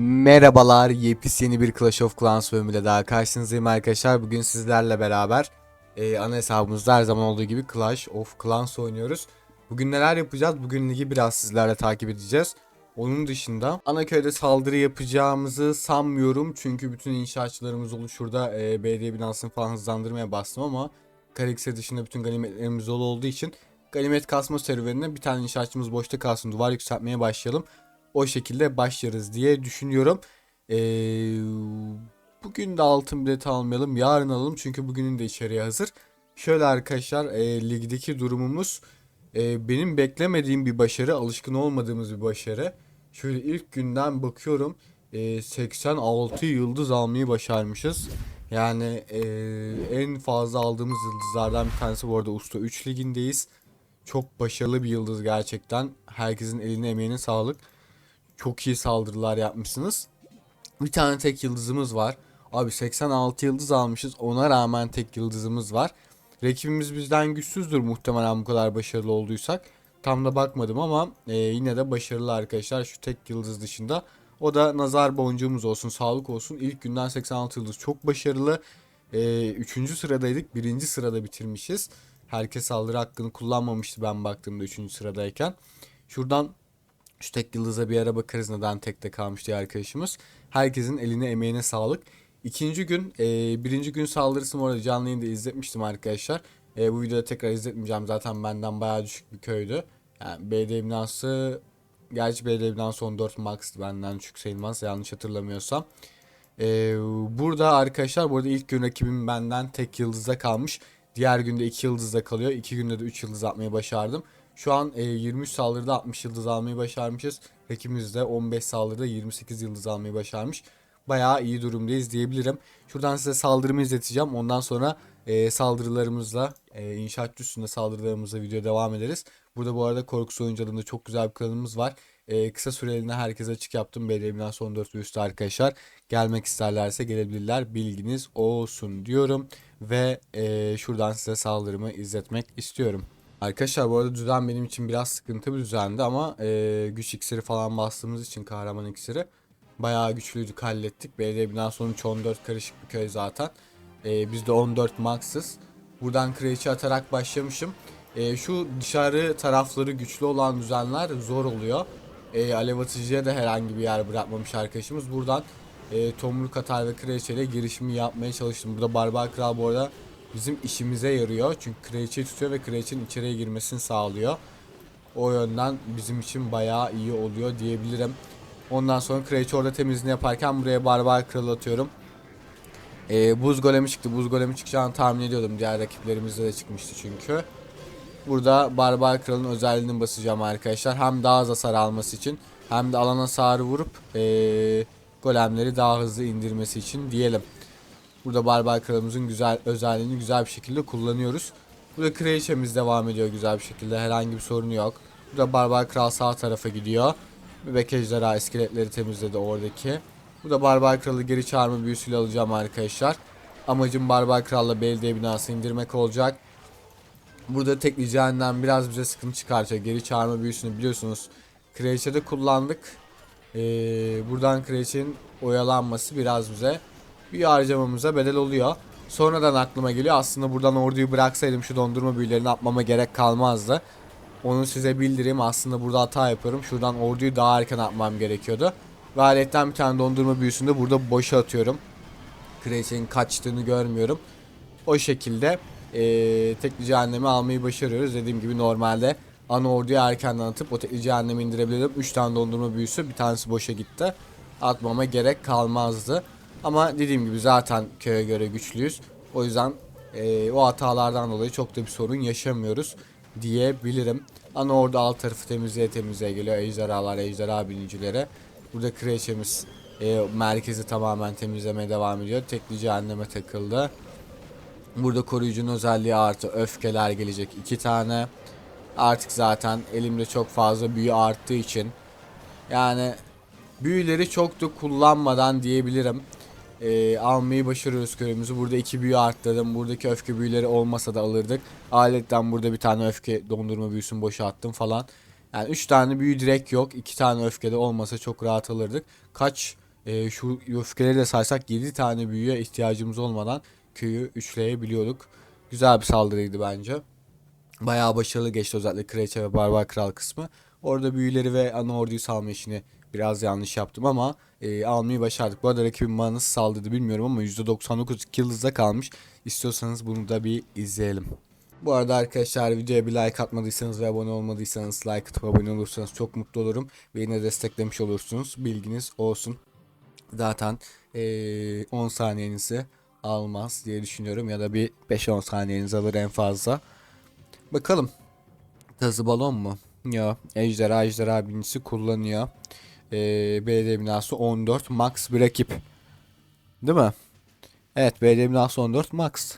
Merhabalar, yepyeni bir Clash of Clans bölümüyle daha karşınızdayım arkadaşlar. Bugün sizlerle beraber e, ana hesabımızda her zaman olduğu gibi Clash of Clans oynuyoruz. Bugün neler yapacağız? Bugün ligi biraz sizlerle takip edeceğiz. Onun dışında ana köyde saldırı yapacağımızı sanmıyorum. Çünkü bütün inşaatçılarımız oluşurda e, belediye binasını falan hızlandırmaya bastım ama Karikse dışında bütün ganimetlerimiz dolu olduğu için ganimet kasma serüvenine bir tane inşaatçımız boşta kalsın duvar yükseltmeye başlayalım o şekilde başlarız diye düşünüyorum. Ee, bugün de altın bileti almayalım. Yarın alalım çünkü bugünün de içeriği hazır. Şöyle arkadaşlar e, ligdeki durumumuz e, benim beklemediğim bir başarı. Alışkın olmadığımız bir başarı. Şöyle ilk günden bakıyorum. E, 86 yıldız almayı başarmışız. Yani e, en fazla aldığımız yıldızlardan bir tanesi bu arada Usta 3 ligindeyiz. Çok başarılı bir yıldız gerçekten. Herkesin eline emeğine sağlık. Çok iyi saldırılar yapmışsınız. Bir tane tek yıldızımız var. Abi 86 yıldız almışız. Ona rağmen tek yıldızımız var. Rakibimiz bizden güçsüzdür muhtemelen bu kadar başarılı olduysak. Tam da bakmadım ama e, yine de başarılı arkadaşlar şu tek yıldız dışında. O da nazar boncuğumuz olsun, sağlık olsun. İlk günden 86 yıldız çok başarılı. E, üçüncü sıradaydık. Birinci sırada bitirmişiz. Herkes saldırı hakkını kullanmamıştı ben baktığımda üçüncü sıradayken. Şuradan şu tek yıldıza bir ara bakarız neden tekte kalmış diye arkadaşımız. Herkesin eline emeğine sağlık. İkinci gün, e, birinci gün saldırısını orada canlı yayında izletmiştim arkadaşlar. E, bu videoda tekrar izletmeyeceğim zaten benden bayağı düşük bir köydü. Yani BD binası, gerçi BD binası 14 max'tı benden düşük sayılmaz yanlış hatırlamıyorsam. E, burada arkadaşlar burada ilk gün rakibim benden tek yıldızda kalmış. Diğer günde 2 yıldızda kalıyor. 2 günde de 3 yıldız atmayı başardım. Şu an e, 23 saldırıda 60 yıldız almayı başarmışız. Rakibimiz de 15 saldırıda 28 yıldız almayı başarmış. Bayağı iyi durumdayız diyebilirim. Şuradan size saldırımı izleteceğim. Ondan sonra e, saldırılarımızla, e, inşaatçı üstünde saldırılarımızla video devam ederiz. Burada bu arada Korkus oyuncalığında çok güzel bir kanalımız var. E, kısa süreliğine herkese açık yaptım. BDM'den son 4 ve üstü arkadaşlar. Gelmek isterlerse gelebilirler. Bilginiz olsun diyorum. Ve e, şuradan size saldırımı izletmek istiyorum. Arkadaşlar bu arada düzen benim için biraz sıkıntı bir düzendi ama e, güç iksiri falan bastığımız için kahraman iksiri bayağı güçlüydük hallettik. Belediye binası sonuç 14 karışık bir köy zaten. E, biz de 14 max'ız. Buradan kreçi atarak başlamışım. E, şu dışarı tarafları güçlü olan düzenler zor oluyor. E, alev atıcıya da herhangi bir yer bırakmamış arkadaşımız. Buradan e, tomruk atar ve kreçeyle girişimi yapmaya çalıştım. Burada barbar kral bu arada bizim işimize yarıyor. Çünkü kraliçeyi tutuyor ve kraliçenin içeriye girmesini sağlıyor. O yönden bizim için bayağı iyi oluyor diyebilirim. Ondan sonra kraliçe orada temizliğini yaparken buraya barbar kralı atıyorum. Ee, buz golemi çıktı. Buz golemi çıkacağını tahmin ediyordum. Diğer rakiplerimizde de çıkmıştı çünkü. Burada barbar kralın özelliğini basacağım arkadaşlar. Hem daha az hasar alması için hem de alana hasarı vurup ee, golemleri daha hızlı indirmesi için diyelim. Burada barbar kralımızın güzel özelliğini güzel bir şekilde kullanıyoruz. Burada kraliçemiz devam ediyor güzel bir şekilde. Herhangi bir sorunu yok. Burada barbar kral sağ tarafa gidiyor. Bebek ejderha iskeletleri temizledi oradaki. Burada barbar kralı geri çağırma büyüsüyle alacağım arkadaşlar. Amacım barbar kralla belediye binası indirmek olacak. Burada tekleyeceğinden biraz bize sıkıntı çıkartıyor. Geri çağırma büyüsünü biliyorsunuz. Kraliçede kullandık. Ee, buradan kraliçenin oyalanması biraz bize bir harcamamıza bedel oluyor. Sonradan aklıma geliyor aslında buradan orduyu bıraksaydım şu dondurma büyülerini atmama gerek kalmazdı. Onu size bildireyim aslında burada hata yapıyorum. Şuradan orduyu daha erken atmam gerekiyordu. Ve aletten bir tane dondurma büyüsünü de burada boşa atıyorum. Kraliçenin kaçtığını görmüyorum. O şekilde ee, tekli cehennemi almayı başarıyoruz. Dediğim gibi normalde ana orduyu erkenden atıp o tekli cehennemi indirebilirdim. 3 tane dondurma büyüsü bir tanesi boşa gitti. Atmama gerek kalmazdı. Ama dediğim gibi zaten köye göre güçlüyüz. O yüzden e, o hatalardan dolayı çok da bir sorun yaşamıyoruz diyebilirim. Ana orada alt tarafı temizliğe temizliğe geliyor. Ejderhalar, ejderha binicilere. Burada kreşemiz e, merkezi tamamen temizlemeye devam ediyor. Tekli cehenneme takıldı. Burada koruyucunun özelliği artı öfkeler gelecek iki tane. Artık zaten elimde çok fazla büyü arttığı için yani büyüleri çok da kullanmadan diyebilirim e, almayı başarıyoruz köyümüzü. Burada iki büyü arttırdım. Buradaki öfke büyüleri olmasa da alırdık. Aletten burada bir tane öfke dondurma büyüsünü boşa attım falan. Yani üç tane büyü direkt yok. iki tane öfke de olmasa çok rahat alırdık. Kaç e, şu öfkeleri de saysak 7 tane büyüye ihtiyacımız olmadan köyü üçleyebiliyorduk. Güzel bir saldırıydı bence. Bayağı başarılı geçti özellikle Kraliçe ve Barbar Kral kısmı. Orada büyüleri ve ana orduyu salma işini biraz yanlış yaptım ama e, almayı başardık. Bu arada rakibin bana nasıl saldırdı bilmiyorum ama %99 2 yıldızda kalmış. İstiyorsanız bunu da bir izleyelim. Bu arada arkadaşlar videoya bir like atmadıysanız ve abone olmadıysanız like atıp abone olursanız çok mutlu olurum. Ve yine desteklemiş olursunuz. Bilginiz olsun. Zaten e, 10 saniyenizi almaz diye düşünüyorum. Ya da bir 5-10 saniyenizi alır en fazla. Bakalım. Tazı balon mu? Ya ejderha ejderha binicisi kullanıyor. Ee, belediye binası 14 max bir rakip. Değil mi? Evet belediye binası 14 max.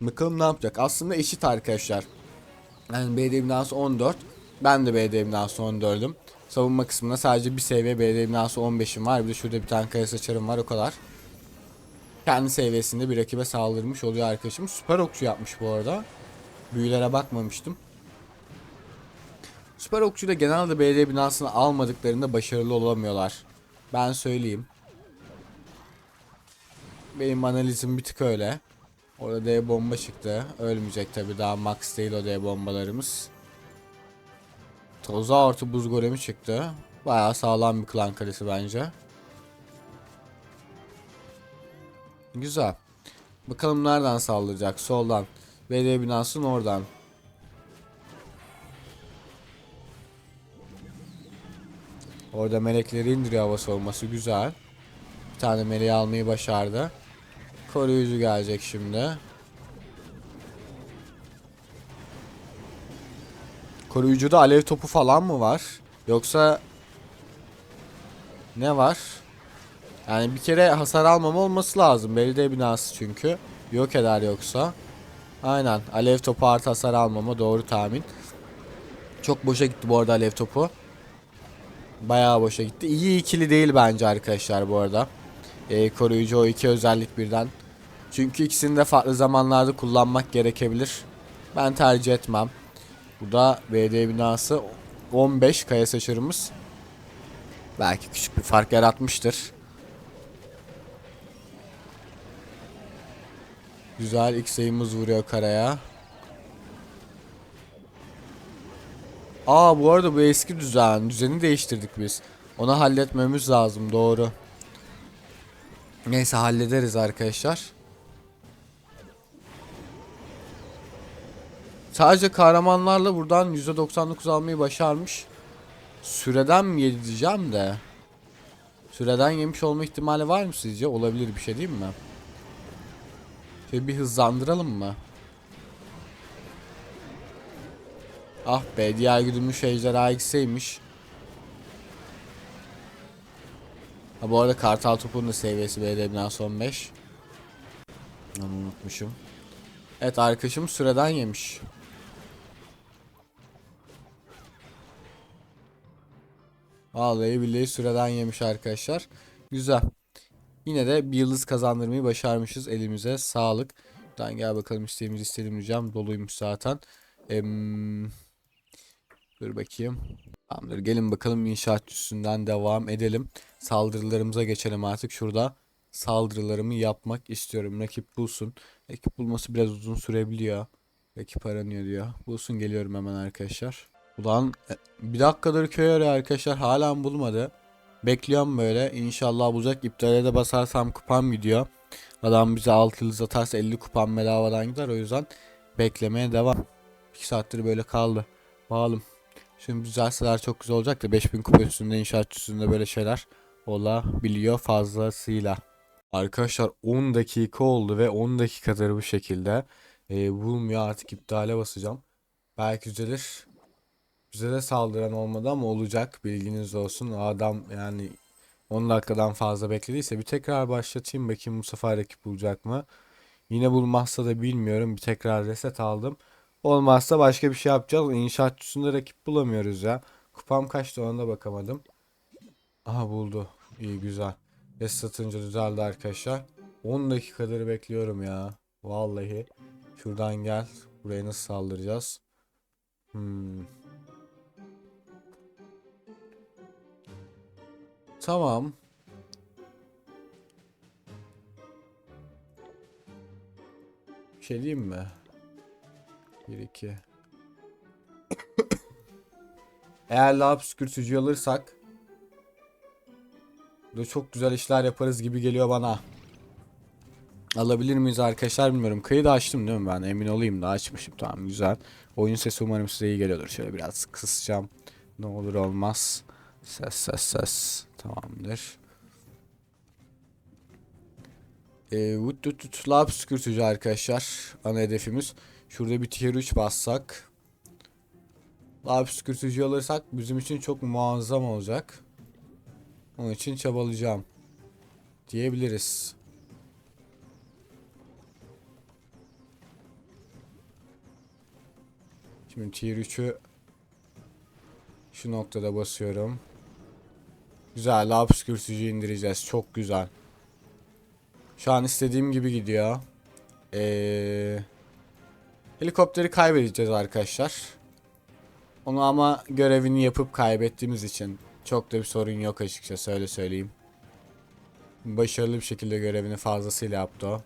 Bakalım ne yapacak? Aslında eşit arkadaşlar. Yani belediye binası 14. Ben de belediye binası 14'üm. Savunma kısmında sadece bir seviye belediye binası 15'im var. Bir de şurada bir tane kaya saçarım var o kadar. Kendi seviyesinde bir rakibe saldırmış oluyor arkadaşım. Süper okçu yapmış bu arada. Büyülere bakmamıştım. Süper okçu da genelde belediye binasını almadıklarında başarılı olamıyorlar. Ben söyleyeyim. Benim analizim bir tık öyle. Orada D bomba çıktı. Ölmeyecek tabi daha max değil o D bombalarımız. Toza artı buz golemi çıktı. Bayağı sağlam bir klan kalesi bence. Güzel. Bakalım nereden saldıracak? Soldan. Belediye binasının oradan. Orada melekleri indiriyor hava savunması. Güzel. Bir tane meleği almayı başardı. Koruyucu gelecek şimdi. Koruyucuda alev topu falan mı var? Yoksa ne var? Yani bir kere hasar almama olması lazım. Belediye binası çünkü. Yok eder yoksa. Aynen. Alev topu artı hasar almama doğru tahmin. Çok boşa gitti bu arada alev topu. Bayağı boşa gitti. İyi ikili değil bence arkadaşlar bu arada. Ee, koruyucu o iki özellik birden. Çünkü ikisini de farklı zamanlarda kullanmak gerekebilir. Ben tercih etmem. Bu da belediye binası 15 kaya saçarımız. Belki küçük bir fark yaratmıştır. Güzel ilk sayımız vuruyor karaya. Aa bu arada bu eski düzen. Düzeni değiştirdik biz. Onu halletmemiz lazım doğru. Neyse hallederiz arkadaşlar. Sadece kahramanlarla buradan %99 almayı başarmış. Süreden mi yedi de. Süreden yemiş olma ihtimali var mı sizce? Olabilir bir şey değil mi? Şöyle bir hızlandıralım mı? Ah be diğer güdümlü ejderha ekseymiş. Ha bu arada kartal topunun da seviyesi BD son 5. Onu unutmuşum. Evet arkadaşım süreden yemiş. Vallahi billahi süreden yemiş arkadaşlar. Güzel. Yine de bir yıldız kazandırmayı başarmışız. Elimize sağlık. Buradan gel bakalım isteğimiz istedim diyeceğim. Doluymuş zaten. Eee... Dur bakayım. Tamamdır gelin bakalım inşaat üstünden devam edelim. Saldırılarımıza geçelim artık. Şurada saldırılarımı yapmak istiyorum. Rakip bulsun. Rakip bulması biraz uzun sürebiliyor. Rakip aranıyor diyor. Bulsun geliyorum hemen arkadaşlar. Ulan e, bir dakikadır köy arıyor arkadaşlar. Hala bulmadı. Bekliyorum böyle. İnşallah bulacak. İptale de basarsam kupam gidiyor. Adam bize 6 yıldız atarsa 50 kupam bedavadan gider. O yüzden beklemeye devam. 2 saattir böyle kaldı. Bağlım. Şimdi düzelseler çok güzel olacak da 5000 kupa üstünde inşaat üstünde böyle şeyler olabiliyor fazlasıyla. Arkadaşlar 10 dakika oldu ve 10 dakikadır bu şekilde. Ee, bulmuyor artık iptale basacağım. Belki düzelir. Bize de saldıran olmadı ama olacak bilginiz olsun. Adam yani 10 dakikadan fazla beklediyse bir tekrar başlatayım bakayım bu sefer rakip bulacak mı? Yine bulmazsa da bilmiyorum. Bir tekrar reset aldım. Olmazsa başka bir şey yapacağız. İnşaatçısında rakip bulamıyoruz ya. Kupam kaçtı ona da bakamadım. Aha buldu. İyi güzel. Reset atınca düzeldi arkadaşlar. 10 dakikadır bekliyorum ya. Vallahi. Şuradan gel. Buraya nasıl saldıracağız? Hmm. Tamam. Bir şey diyeyim mi? 1 2 Eğer lab püskürtücü alırsak da çok güzel işler yaparız gibi geliyor bana. Alabilir miyiz arkadaşlar bilmiyorum. Kayıt açtım değil mi ben? Emin olayım da açmışım. Tamam güzel. Oyun sesi umarım size iyi geliyordur. Şöyle biraz kısacağım. Ne olur olmaz. Ses ses ses. Tamamdır. Ee, tut lab püskürtücü arkadaşlar. Ana hedefimiz. Şurada bir tier 3 bassak. Lab püskürtücü alırsak bizim için çok muazzam olacak. Onun için çabalayacağım. Diyebiliriz. Şimdi tier 3'ü şu noktada basıyorum. Güzel lab püskürtücü indireceğiz. Çok güzel. Şu an istediğim gibi gidiyor. Ee, helikopteri kaybedeceğiz arkadaşlar. Onu ama görevini yapıp kaybettiğimiz için çok da bir sorun yok açıkçası öyle söyleyeyim. Başarılı bir şekilde görevini fazlasıyla yaptı o.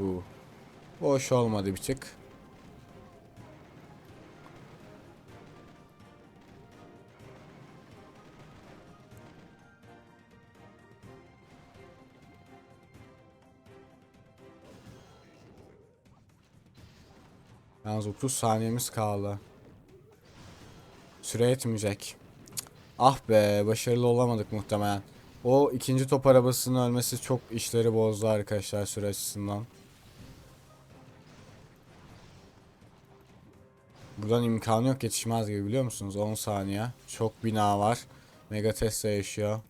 Uu. Boş olmadı bir tık. Yalnız 30 saniyemiz kaldı. Süre yetmeyecek. Ah be başarılı olamadık muhtemelen. O ikinci top arabasının ölmesi çok işleri bozdu arkadaşlar süre açısından. Buradan imkanı yok yetişmez gibi biliyor musunuz? 10 saniye. Çok bina var. Mega Tesla yaşıyor.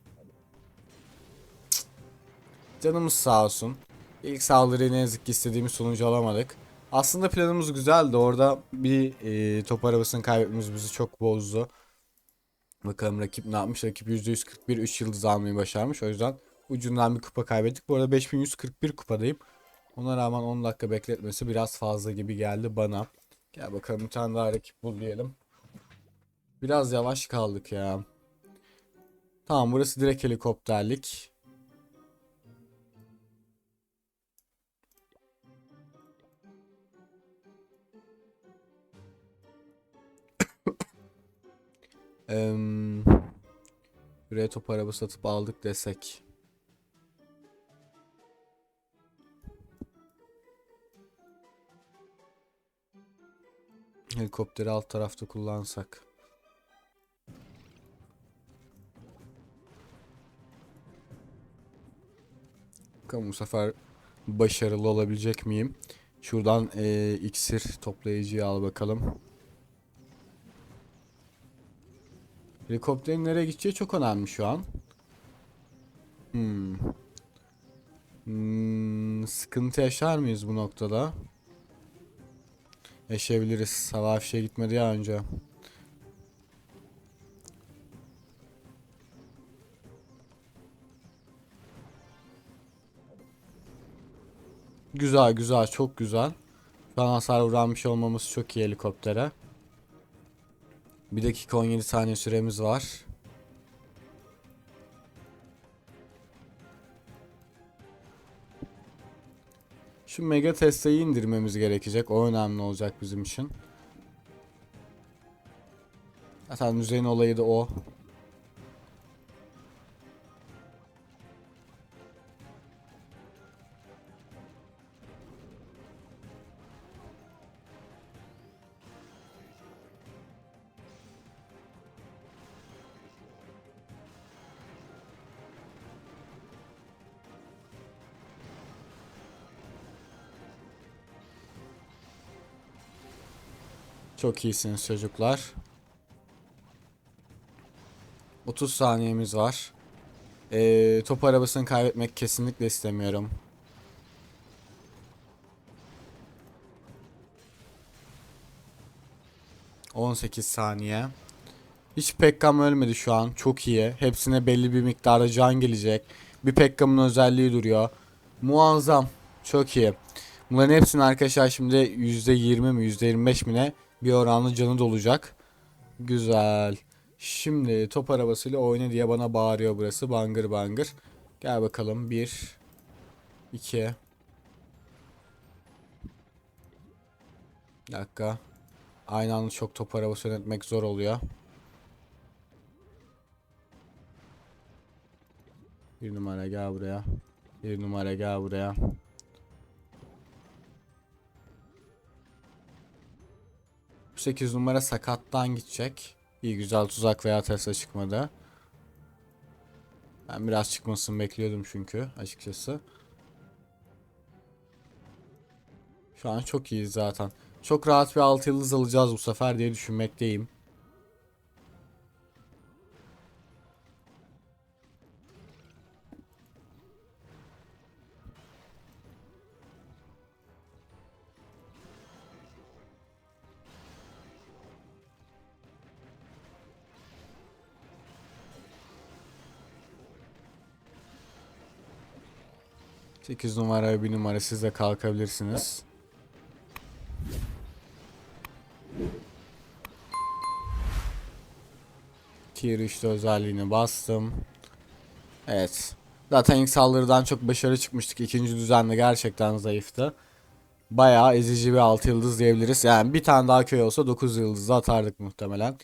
Canımız sağ olsun. İlk saldırıyı ne yazık ki istediğimiz sonucu alamadık. Aslında planımız güzeldi. Orada bir e, top arabasını kaybetmemiz bizi çok bozdu. Bakalım rakip ne yapmış? Rakip %141 3 yıldız almayı başarmış. O yüzden ucundan bir kupa kaybettik. Bu arada 5141 kupadayım. Ona rağmen 10 dakika bekletmesi biraz fazla gibi geldi bana. Gel bakalım bir tane daha rakip bul diyelim. Biraz yavaş kaldık ya. Tamam burası direkt helikopterlik. Eee Buraya top araba satıp aldık desek. Helikopteri alt tarafta kullansak. Bakalım bu sefer başarılı olabilecek miyim? Şuradan eee iksir toplayıcıyı al bakalım. Helikopterin nereye gideceği çok önemli şu an. Hmm. Hmm, sıkıntı yaşar mıyız bu noktada? Yaşayabiliriz. Hava fişeğe gitmedi ya önce. Güzel güzel çok güzel. Şu an hasar vuranmış olmamız çok iyi helikoptere. 1 dakika 17 saniye süremiz var. Şu Mega Tesla'yı indirmemiz gerekecek. O önemli olacak bizim için. Zaten düzeyin olayı da o. Çok iyisiniz çocuklar. 30 saniyemiz var. Ee, top arabasını kaybetmek kesinlikle istemiyorum. ...18 saniye. Hiç Pekkam ölmedi şu an. Çok iyi. Hepsine belli bir miktarda can gelecek. Bir Pekkam'ın özelliği duruyor. Muazzam. Çok iyi. Bunların hepsinin arkadaşlar şimdi %20 mi %25 mi ne bir oranlı canı dolacak. Güzel. Şimdi top arabasıyla oyna diye bana bağırıyor burası. Bangır bangır. Gel bakalım. 1 2 Bir dakika. Aynı anda çok top arabası yönetmek zor oluyor. Bir numara gel buraya. Bir numara gel buraya. 8 numara sakattan gidecek. İyi güzel tuzak veya Tesla çıkmadı. Ben biraz çıkmasını bekliyordum çünkü açıkçası. Şu an çok iyiyiz zaten. Çok rahat bir 6 yıldız alacağız bu sefer diye düşünmekteyim. Sekiz numara ve bir numara siz de kalkabilirsiniz. Tier 3'te özelliğini bastım. Evet. Zaten ilk saldırıdan çok başarı çıkmıştık. İkinci düzende gerçekten zayıftı. Bayağı ezici bir 6 yıldız diyebiliriz. Yani bir tane daha köy olsa 9 yıldız atardık muhtemelen.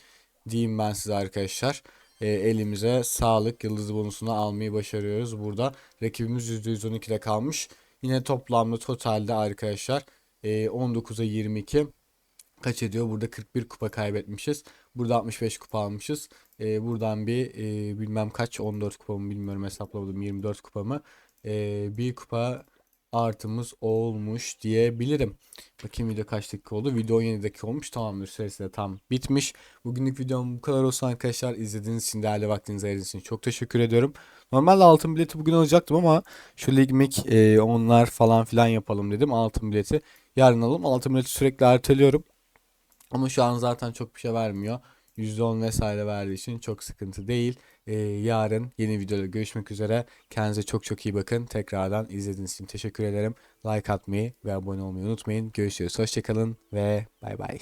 Diyeyim ben size arkadaşlar. E, elimize sağlık yıldız bonusunu almayı başarıyoruz. Burada rakibimiz %112'de kalmış. Yine toplamda totalde arkadaşlar e, 19'a 22 kaç ediyor? Burada 41 kupa kaybetmişiz. Burada 65 kupa almışız. Ee, buradan bir e, bilmem kaç 14 kupa mı bilmiyorum hesaplamadım 24 kupa mı. Ee, bir kupa artımız olmuş diyebilirim. Bakayım video kaç dakika oldu. Video 17 dakika olmuş. Tamamdır. Süresi de tam bitmiş. Bugünlük videom bu kadar olsun arkadaşlar. İzlediğiniz için değerli vaktinizi ayırdığınız için çok teşekkür ediyorum. Normalde altın bileti bugün alacaktım ama şu ligmik e, onlar falan filan yapalım dedim. Altın bileti yarın alalım. Altın bileti sürekli erteliyorum. Ama şu an zaten çok bir şey vermiyor. %10 vesaire verdiği için çok sıkıntı değil. Ee, yarın yeni videoda görüşmek üzere. Kendinize çok çok iyi bakın. Tekrardan izlediğiniz için teşekkür ederim. Like atmayı ve abone olmayı unutmayın. Görüşürüz. Hoşçakalın ve bay bay.